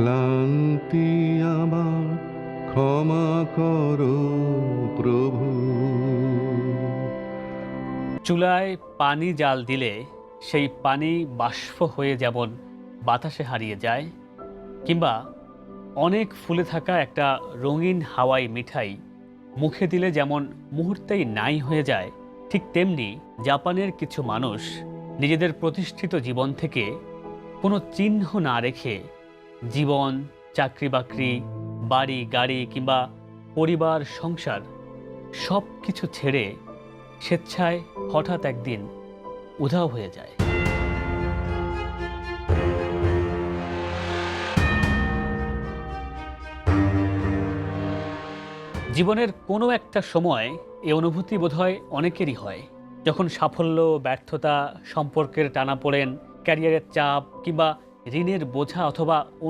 ক্লান্তি আমার, ক্ষমা করো প্রভু। চুলায় পানি জাল দিলে সেই পানি বাষ্প হয়ে যেমন বাতাসে হারিয়ে যায়, কিংবা অনেক ফুলে থাকা একটা রঙিন হাওয়াই মিঠাই মুখে দিলে যেমন মুহূর্তেই নাই হয়ে যায়, ঠিক তেমনি জাপানের কিছু মানুষ নিজেদের প্রতিষ্ঠিত জীবন থেকে কোনো চিহ্ন না রেখে জীবন চাকরি বাকরি বাড়ি, গাড়ি কিংবা পরিবার, সংসার সব কিছু ছেড়ে স্বেচ্ছায় হঠাৎ একদিন উধাও হয়ে যায়। জীবনের কোনো একটা সময় এই অনুভূতি বোধহয় অনেকেরই হয়। যখন সাফল্য, ব্যর্থতা, সম্পর্কের টানাপোড়েন ক্যারিয়ারের চাপ কিংবা ঋণের বোঝা অথবা অন্য